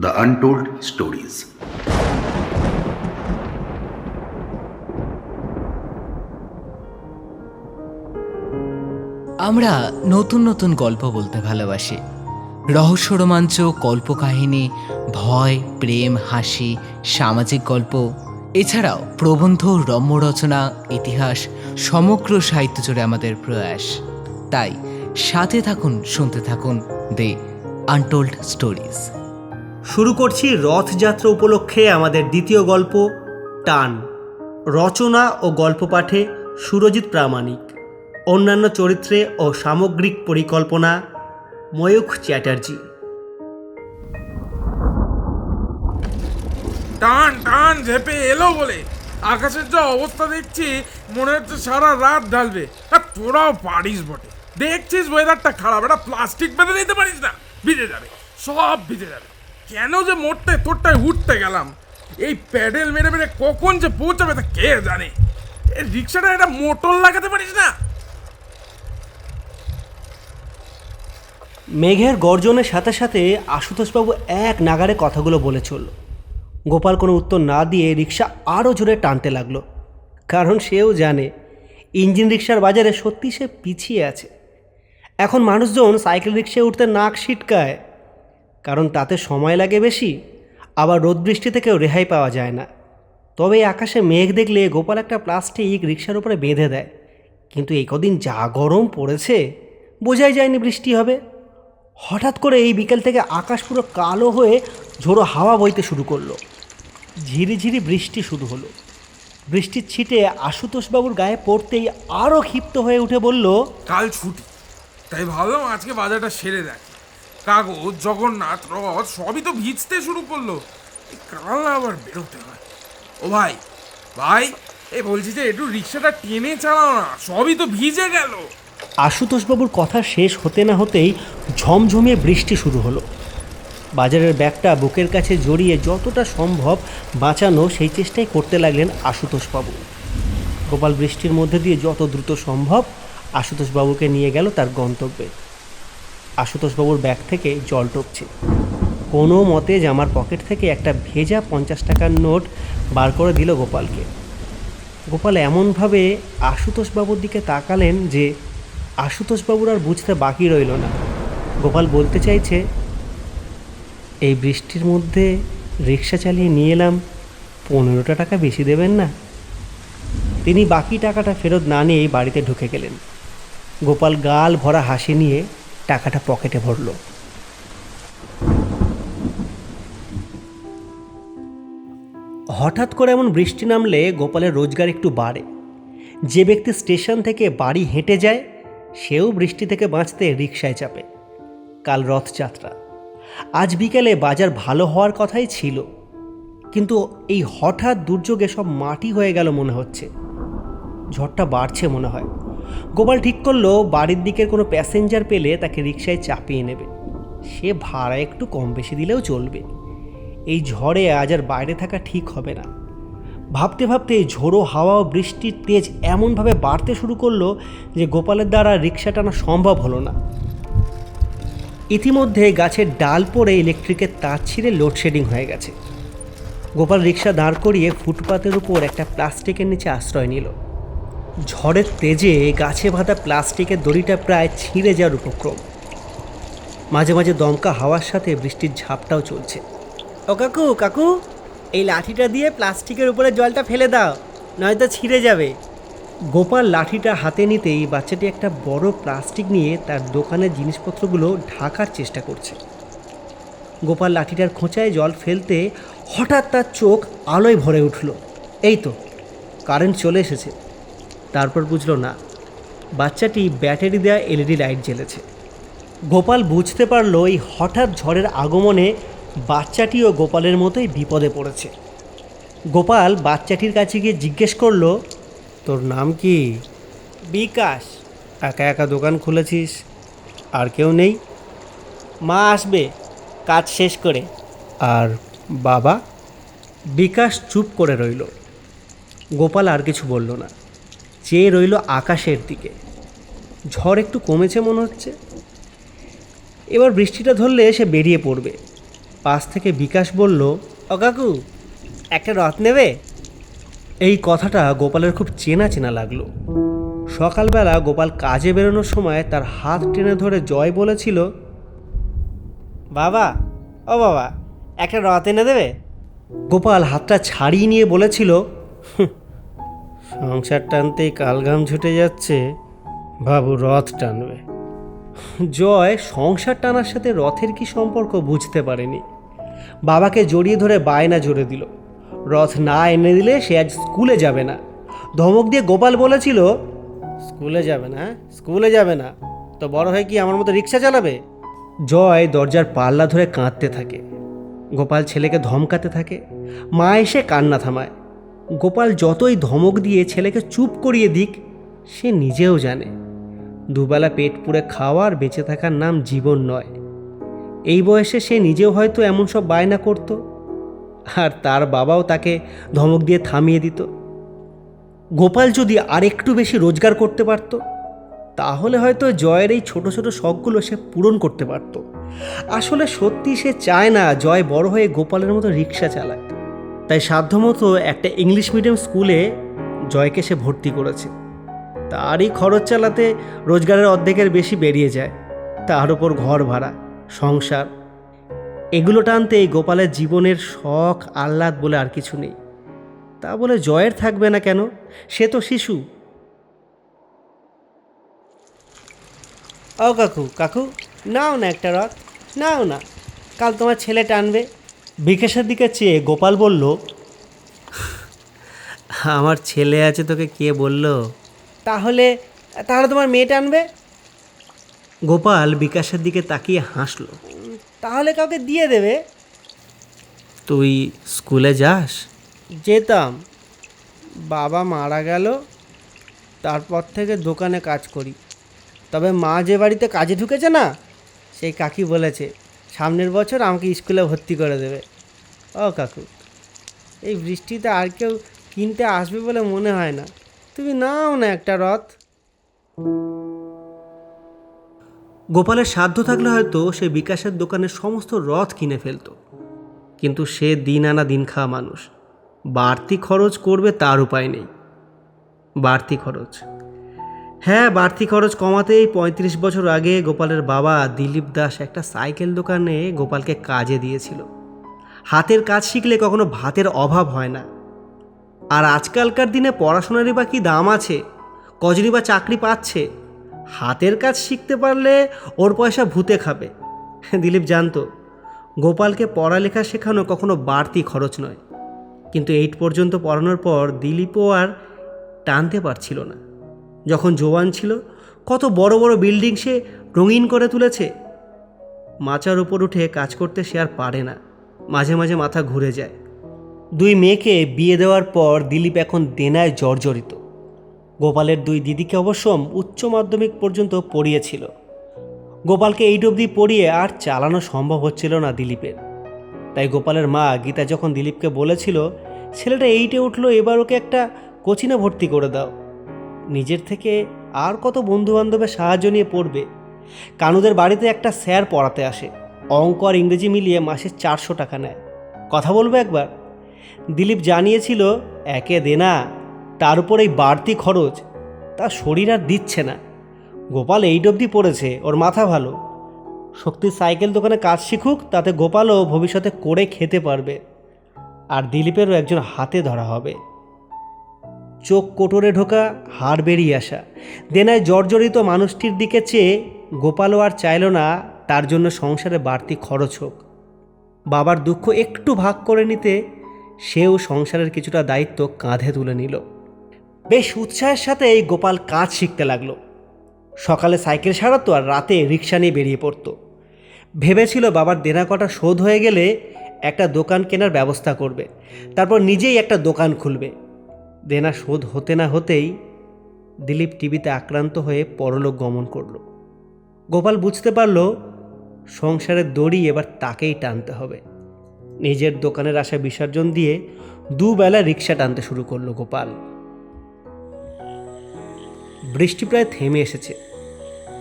The untold stories আমরা নতুন নতুন গল্প বলতে ভালোবাসি। রহস্য রোমাঞ্চ কল্পকাহিনী ভয়, প্রেম, হাসি, সামাজিক গল্প। এছাড়াও প্রবন্ধ রম্য রচনা ইতিহাস, সমগ্র সাহিত্য জুড়ে আমাদের প্রয়াস। তাই সাথে থাকুন, শুনতে থাকুন দে আনটোল্ড স্টোরিজ শুরু করছি রথযাত্রা উপলক্ষে আমাদের দ্বিতীয় গল্প, টান। রচনা ও গল্প পাঠে সুরজিৎ প্রামাণিক। অন্যান্য চরিত্রে ও সামগ্রিক পরিকল্পনা, ময়ূখ চ্যাটার্জি। টান টান, ঝেপে এলো বলে। আকাশের যা অবস্থা দেখছি, মনে হচ্ছে সারা রাত ঢালবে। তোরাও পারিস বটে। দেখছিস ওয়েদারটা খারাপ, একটা প্লাস্টিক বেঁধে দিতে পারিস না। ভিজে যাবে, সব ভিজে যাবে। কেন যে মরতে তোরটায় উঠতে গেলাম? এই প্যাডেল মেরে মেরে কখন যে পৌঁছাবে তা কে জানে? এই রিক্সাটা একটা মোটর লাগাতে পারিস না? মেঘের গর্জনের সাথে সাথে আশুতোষবাবু এক নাগারে কথাগুলো বলে চলল। গোপাল কোনো উত্তর না দিয়ে রিক্সা আরও জোরে টানতে লাগল। কারণ সেও জানে, ইঞ্জিন রিক্সার বাজারে সত্যি সে পিছিয়ে আছে। এখন মানুষজন সাইকেল রিক্সায় উঠতে নাক ছিটকায়। কারণ তাতে সময় লাগে বেশি, আবার রোদ বৃষ্টি থেকেও রেহাই পাওয়া যায় না। তবে আকাশে মেঘ দেখলে গোপাল একটা প্লাস্টিক রিক্সার উপরে বেঁধে দেয়। কিন্তু এই কদিন যা গরম পড়েছে, বোঝাই যায়নি বৃষ্টি হবে। হঠাৎ করে এই বিকেল থেকে আকাশ পুরো কালো হয়ে ঝোড়ো হাওয়া বইতে শুরু করল। ঝিরিঝিরি বৃষ্টি শুরু হলো। বৃষ্টির ছিটে আশুতোষবাবুর গায়ে পড়তেই আরও ক্ষিপ্ত হয়ে উঠে বলল, কাল ছুটি। তাই ভাবলাম আজকে বাজারটা সেরে দেখ। কাগজ, জগন্নাথ, রথ, সবই তো ভিজতে শুরু করল। কাল আবার বেরোতে হয়। ও ভাই ভাই এ বলছি যে একটু রিক্সাটা টেনে চালাও না, সবই তো ভিজে গেল। আশুতোষবাবুর কথা শেষ হতে না হতেই ঝমঝমিয়ে বৃষ্টি শুরু হলো। বাজারের ব্যাগটা বুকের কাছে জড়িয়ে যতটা সম্ভব বাঁচানো সেই চেষ্টাই করতে লাগলেন আশুতোষবাবু। গোপাল বৃষ্টির মধ্যে দিয়ে যত দ্রুত সম্ভব আশুতোষবাবুকে নিয়ে গেল তার গন্তব্যে। আশুতোষবাবুর ব্যাগ থেকে জল টপছে। কোনো মতে জামার পকেট থেকে একটা ভেজা পঞ্চাশ টাকার নোট বার করে দিল গোপালকে। গোপাল এমনভাবে আশুতোষবাবুর দিকে তাকালেন যে আশুতোষবাবুর আর বুঝতে বাকি রইল না। গোপাল বলতে চাইছে, এই বৃষ্টির মধ্যে রিক্সা চালিয়ে নিয়ে এলাম, পনেরোটা টাকা বেশি দেবেন না? তিনি বাকি টাকাটা ফেরত না নিয়েই বাড়িতে ঢুকে গেলেন। গোপাল গাল ভরা হাসি নিয়ে টাকাটা পকেটে ভরল। হঠাৎ করে এমন বৃষ্টি নামলে গোপালের রোজগার একটু বাড়ে। যে ব্যক্তি স্টেশন থেকে বাড়ি হেঁটে যায়, সেও বৃষ্টি থেকে বাঁচতে রিক্সায় চাপে। কাল রথযাত্রা। আজ বিকেলে বাজার ভালো হওয়ার কথাই ছিল। কিন্তু এই হঠাৎ দুর্যোগে সব মাটি হয়ে গেল মনে হচ্ছে। ঝড়টা বাড়ছে মনে হয়। গোপাল ঠিক করল, বাড়ির দিকের কোনো প্যাসেঞ্জার পেলে তাকে রিক্সায় চাপিয়ে নেবে। সে ভাড়া একটু কম বেশি দিলেও চলবে। এই ঝড়ে আজ আর বাইরে থাকা ঠিক হবে না। ভাবতে ভাবতে ঝোড়ো হাওয়া ও বৃষ্টির তেজ এমনভাবে বাড়তে শুরু করল যে গোপালের দ্বারা রিক্সা টানা সম্ভব হলো না। ইতিমধ্যে গাছের ডাল পড়ে ইলেকট্রিকের তার ছিঁড়ে লোডশেডিং হয়ে গেছে। গোপাল রিক্সা দাঁড় করিয়ে ফুটপাতের উপর একটা প্লাস্টিকের নিচে আশ্রয় নিল। ঝড়ের তেজে গাছে বাঁধা প্লাস্টিকের দড়িটা প্রায় ছিঁড়ে যাওয়ার উপক্রম। মাঝে মাঝে দমকা হাওয়ার সাথে বৃষ্টির ঝাপটাও চলছে। ও কাকু কাকু এই লাঠিটা দিয়ে প্লাস্টিকের উপরে জলটা ফেলে দাও নয়তো ছিঁড়ে যাবে। গোপাল লাঠিটা হাতে নিতেই বাচ্চাটি একটা বড় প্লাস্টিক নিয়ে তার দোকানের জিনিসপত্রগুলো ঢাকার চেষ্টা করছে। গোপাল লাঠিটার খোঁচায় জল ফেলতে হঠাৎ তার চোখ আলোয় ভরে উঠল। এই তো কারেন্ট চলে এসেছে। তারপর বুঝলো না বাচ্চাটি ব্যাটারি দেওয়া এলইডি লাইট জ্বেলেছে। গোপাল বুঝতে পারল এই হঠাৎ ঝড়ের আগমনে বাচ্চাটিও গোপালের মতোই বিপদে পড়েছে। গোপাল বাচ্চাটির কাছে গিয়ে জিজ্ঞেস করল তোর নাম কি? বিকাশ। একা একা দোকান খুলেছিস? আর কেউ নেই? মা আসবে কাজ শেষ করে। আর বাবা? বিকাশ চুপ করে রইল। গোপাল আর কিছু বলল না। চেয়ে রইল আকাশের দিকে। ঝড় একটু কমেছে মনে হচ্ছে। এবার বৃষ্টিটা ধরলে সে বেরিয়ে পড়বে। পাশ থেকে বিকাশ বলল ও কাকু একটা রথ নেবে? এই কথাটা গোপালের খুব চেনা চেনা লাগল। সকালবেলা গোপাল কাজে বেরোনোর সময় তার হাত টেনে ধরে জয় বলেছিল বাবা ও বাবা একটা রথ এনে দেবে? গোপাল হাতটা ছাড়িয়ে নিয়ে বলেছিল "হুঁ, সংসার টানতেই কালঘাম ছুটে যাচ্ছে। বাবু রথ টানবে। জয়, সংসার টানার সাথে রথের কি সম্পর্ক বুঝতে পারেনি। বাবাকে জড়িয়ে ধরে বায়না জোরে দিল। রথ না এনে দিলে সে আজ স্কুলে যাবে না। ধমক দিয়ে গোপাল বলেছিল, স্কুলে যাবে না? স্কুলে যাবে না। তো বড় হয়ে কি আমার মতো রিক্সা চালাবে? জয় দরজার পাল্লা ধরে কাঁদতে থাকে। গোপাল ছেলেকে ধমকাতে থাকে। মা এসে কান্না থামায়। গোপাল যতই ধমক দিয়ে ছেলেকে চুপ করিয়ে দিক, সে নিজেও জানে। দুবেলা পেট পুড়ে খাওয়ার বেঁচে থাকার নাম জীবন নয়। এই বয়সে সে নিজেও হয়তো এমন সব বায়না করত, আর তার বাবাও তাকে ধমক দিয়ে থামিয়ে দিত। গোপাল যদি আরেকটু বেশি রোজগার করতে পারত, তাহলে হয়তো জয়ের এই ছোট ছোট শখগুলো সে পূরণ করতে পারত। আসলে সত্যি সে চায় না জয় বড় হয়ে গোপালের মতো রিক্সা চালায়। তাই সাধ্যমতো একটা ইংলিশ মিডিয়াম স্কুলে জয়কে সে ভর্তি করেছে। তারই খরচ চালাতে রোজগারের অর্ধেকের বেশি বেরিয়ে যায়। তার উপর ঘর ভাড়া, সংসার, এগুলো টানতে এই গোপালের জীবনের শখ, আহ্লাদ বলে আর কিছু নেই। তা বলে জয়ের থাকবে না কেন? সে তো শিশু। ও কাকু কাকু, নাও না একটা রথ, নাও না। কাল তোমার ছেলে টানবে। বিকাশের দিকে চেয়ে গোপাল বলল আমার ছেলে আছে তোকে কে বলল? তাহলে তাহলে তোমার মেয়ে টানবে গোপাল বিকাশের দিকে তাকিয়ে হাসলো। তাহলে কাউকে দিয়ে দেবে? তুই স্কুলে যাস? যেতাম। বাবা মারা গেল তারপর থেকে দোকানে কাজ করি। তবে মা যে বাড়িতে কাজে ঢুকেছে না সেই কাকি বলেছে সামনের বছর আমাকে স্কুলে ভর্তি করে দেবে। ও কাকু, এই বৃষ্টিতে আর কেউ কিনতে আসবে বলে মনে হয় না। তুমি নাও না একটা রথ। গোপালের সাধ্য থাকলে হয়তো সে বিকাশের দোকানের সমস্ত রথ কিনে ফেলতো। কিন্তু সে দিন আনা দিন খাওয়া মানুষ। বাড়তি খরচ করবে তার উপায় নেই। বাড়তি খরচ। হ্যাঁ বাড়তি খরচ কমাতেই পঁয়ত্রিশ বছর আগে গোপালের বাবা দিলীপ দাস একটা সাইকেল দোকানে গোপালকে কাজে দিয়েছিল। হাতের কাজ শিখলে কখনো ভাতের অভাব হয় না। আর আজকালকার দিনে পড়াশোনারই বা কী দাম আছে? কজনই বা চাকরি পাচ্ছে? হাতের কাজ শিখতে পারলে ওর পয়সা ভূতে খাবে। দিলীপ জানতো, গোপালকে পড়ালেখা শেখানো কখনো বাড়তি খরচ নয়। কিন্তু এইট পর্যন্ত পড়ানোর পর দিলীপও আর টানতে পারছিল না। যখন জোয়ান ছিল, কত বড় বড় বিল্ডিং সে রঙিন করে তুলেছে। মাচার উপর উঠে কাজ করতে সে আর পারে না। মাঝে মাঝে মাথা ঘুরে যায়। দুই মেয়েকে বিয়ে দেওয়ার পর দিলীপ এখন দেনায় জর্জরিত। গোপালের দুই দিদিকে অবশ্য উচ্চ মাধ্যমিক পর্যন্ত পড়িয়েছিল। গোপালকে এইট অবধি পড়িয়ে আর চালানো সম্ভব হচ্ছিল না দিলীপের। তাই গোপালের মা গীতা যখন দিলীপকে বলেছিল, ছেলেটা এইটে উঠল, এবার ওকে একটা কোচিনে ভর্তি করে দাও। নিজের থেকে আর কত বন্ধু বান্ধবের সাহায্য নিয়ে পড়বে? কানুদের বাড়িতে একটা স্যার পড়াতে আসে। অঙ্ক আর ইংরেজি মিলিয়ে মাসে চারশো টাকা নেয়। কথা বলব একবার? দিলীপ জানিয়েছিল, একে দেনা তার উপর এই বাড়তি খরচ। তার শরীর আর দিচ্ছে না। গোপাল এইট অবধি পড়েছে, ওর মাথা ভালো। শক্তির সাইকেল দোকানে কাজ শিখুক, তাতে গোপালও ভবিষ্যতে করে খেতে পারবে। আর দিলীপেরও একজন হাতে ধরা হবে। চোখ কোটরে ঢোকা, হাড় বেরিয়ে আসা। দেনায় জর্জরিত মানুষটির দিকে চেয়ে গোপালও আর চাইল না, তার জন্য সংসারে বাড়তি খরচ হোক। বাবার দুঃখ একটু ভাগ করে নিতে সেও সংসারের কিছুটা দায়িত্ব কাঁধে তুলে নিল। বেশ উৎসাহের সাথে এই গোপাল কাজ শিখতে লাগল। সকালে সাইকেল সারাতো আর রাতে রিক্সা নিয়ে বেরিয়ে পড়তো। ভেবেছিল বাবার দেনা কটা শোধ হয়ে গেলে একটা দোকান কেনার ব্যবস্থা করবে। তারপর নিজেই একটা দোকান খুলবে। দেনা শোধ হতে না হতেই দিলীপ টিভিতে আক্রান্ত হয়ে পরলোক গমন করল। গোপাল বুঝতে পারল সংসারের দড়ি এবার তাকেই টানতে হবে। নিজের দোকানের আশা বিসর্জন দিয়ে দুবেলা রিক্সা টানতে শুরু করল গোপাল। বৃষ্টি প্রায় থেমে এসেছে।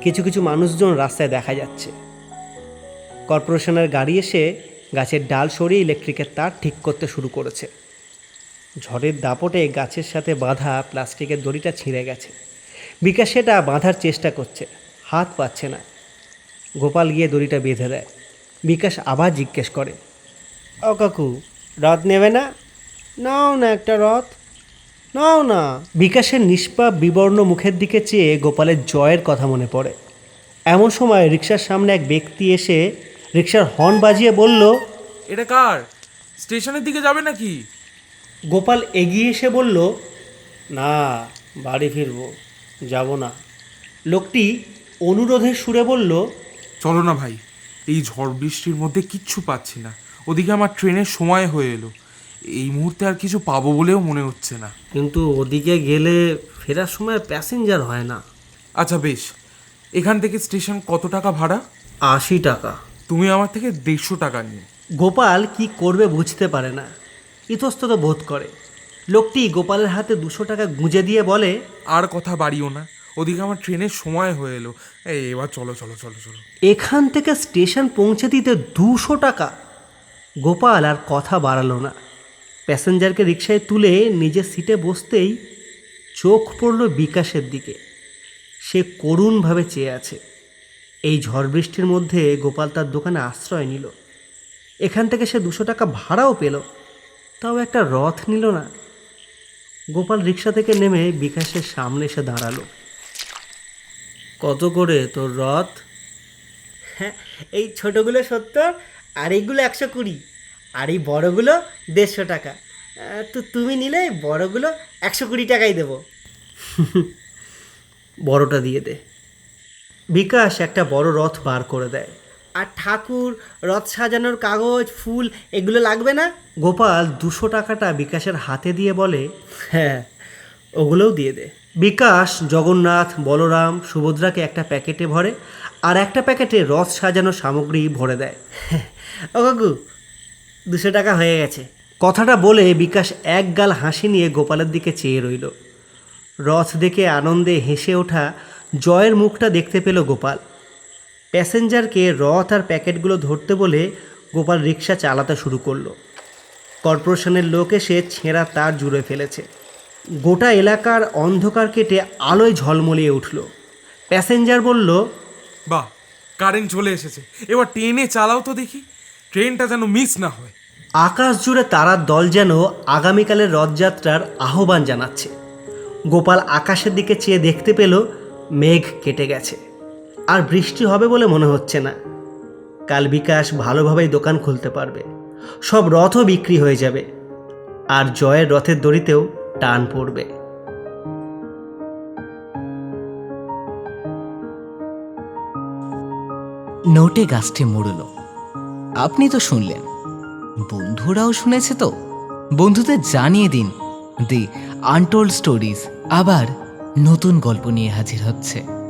কিছু কিছু মানুষজন রাস্তায় দেখা যাচ্ছে। কর্পোরেশনের গাড়ি এসে গাছের ডাল সরিয়ে ইলেকট্রিকের তার ঠিক করতে শুরু করেছে। ঝড়ের দাপটে গাছের সাথে বাঁধা প্লাস্টিকের দড়িটা ছিঁড়ে গেছে। বিকাশ সেটা বাঁধার চেষ্টা করছে, হাত পাচ্ছে না। গোপাল গিয়ে দড়িটা বেঁধে দেয়। বিকাশ আবার জিজ্ঞেস করে, ও কাকু, রথ নেবে না? নাও না একটা রথ, নাও না। বিকাশের নিষ্পাপ, বিবর্ণ মুখের দিকে চেয়ে গোপালের জয়ের কথা মনে পড়ে। এমন সময় রিক্সার সামনে এক ব্যক্তি এসে রিক্সার হর্ন বাজিয়ে বলল, এটা কার? স্টেশনের দিকে যাবে নাকি? গোপাল এগিয়ে এসে বলল না বাড়ি ফিরবো যাব না। লোকটি অনুরোধের সুরে বলল চলো না ভাই এই ঝড় বৃষ্টির মধ্যে কিচ্ছু পাচ্ছি না। ওদিকে আমার ট্রেনের সময় হয়ে এলো। এই মুহূর্তে আর কিছু পাবো বলেও মনে হচ্ছে না। কিন্তু ওদিকে গেলে ফেরার সময় প্যাসেঞ্জার হয় না। আচ্ছা বেশ। এখান থেকে স্টেশন কত টাকা ভাড়া? আশি টাকা। তুমি আমার থেকে দেড়শো টাকা নিয়ে গোপাল কি করবে বুঝতে পারে না। ইতস্তত বোধ করে। লোকটি গোপালের হাতে দুশো টাকা গুঁজে দিয়ে বলে আর কথা বাড়িও না। ওদিকে আমার ট্রেনের সময় হয়ে এলো। এই এবার চলো চলো চলো চলো। এখান থেকে স্টেশন পৌঁছে দিতে দুশো টাকা। গোপাল আর কথা বাড়ালো না। প্যাসেঞ্জারকে রিক্সায় তুলে নিজের সিটে বসতেই চোখ পড়ল বিকাশের দিকে। সে করুণভাবে চেয়ে আছে। এই ঝড় বৃষ্টির মধ্যে গোপাল তার দোকানে আশ্রয় নিল। এখান থেকে সে দুশো টাকা ভাড়াও পেল। তাও একটা রথ নিল না। গোপাল রিক্সা থেকে নেমে বিকাশের সামনে এসে দাঁড়াল। কত করে তোর রথ? হ্যাঁ এই ছোটোগুলো সত্তর আর এইগুলো একশো কুড়ি আর এই বড়গুলো দেড়শো টাকা। তো তুমি নিলে বড়গুলো একশো কুড়ি টাকাই দেবো। বড়টা দিয়ে দে। বিকাশ একটা বড় রথ বার করে দেয়। আর ঠাকুর রথ সাজানোর কাগজ ফুল এগুলো লাগবে না? গোপাল দুশো টাকাটা বিকাশের হাতে দিয়ে বলে হ্যাঁ ওগুলোও দিয়ে দে। বিকাশ জগন্নাথ বলরাম সুভদ্রাকে একটা প্যাকেটে ভরে আর একটা প্যাকেটে রথ সাজানোর সামগ্রী ভরে দেয়। ও কাকু দুশো টাকা হয়ে গেছে। কথাটা বলে বিকাশ এক গাল হাসি নিয়ে গোপালের দিকে চেয়ে রইল। রথ দেখে আনন্দে হেসে ওঠা জয়ের মুখটা দেখতে পেল গোপাল। প্যাসেঞ্জারকে রথ আর প্যাকেটগুলো ধরতে বলে গোপাল রিক্সা চালাতে শুরু করল। কর্পোরেশনের লোক এসে ছেঁড়া তার জুড়ে ফেলেছে। গোটা এলাকার অন্ধকার কেটে আলোয় ঝলমলিয়ে উঠল। প্যাসেঞ্জার বলল বাহ কারেন্ট চলে এসেছে। এবার ট্রেনে চালাও তো দেখি। ট্রেনটা যেন মিস না হয়। আকাশ জুড়ে তারার দল যেন আগামীকালের রথযাত্রার আহ্বান জানাচ্ছে। গোপাল আকাশের দিকে চেয়ে দেখতে পেল মেঘ কেটে গেছে। আর বৃষ্টি হবে বলে মনে হচ্ছে না। কাল বিকাশ ভালোভাবেই দোকান খুলতে পারবে। সব রথও বিক্রি হয়ে যাবে। আর জয়ের রথের দড়িতেও টান পড়বে। নোটে গাছটি মুড়ল। আপনি তো শুনলেন। বন্ধুরাও শুনেছে তো। বন্ধুদের জানিয়ে দিন দি আনটোল্ড স্টোরিজ আবার নতুন গল্প নিয়ে হাজির হচ্ছে।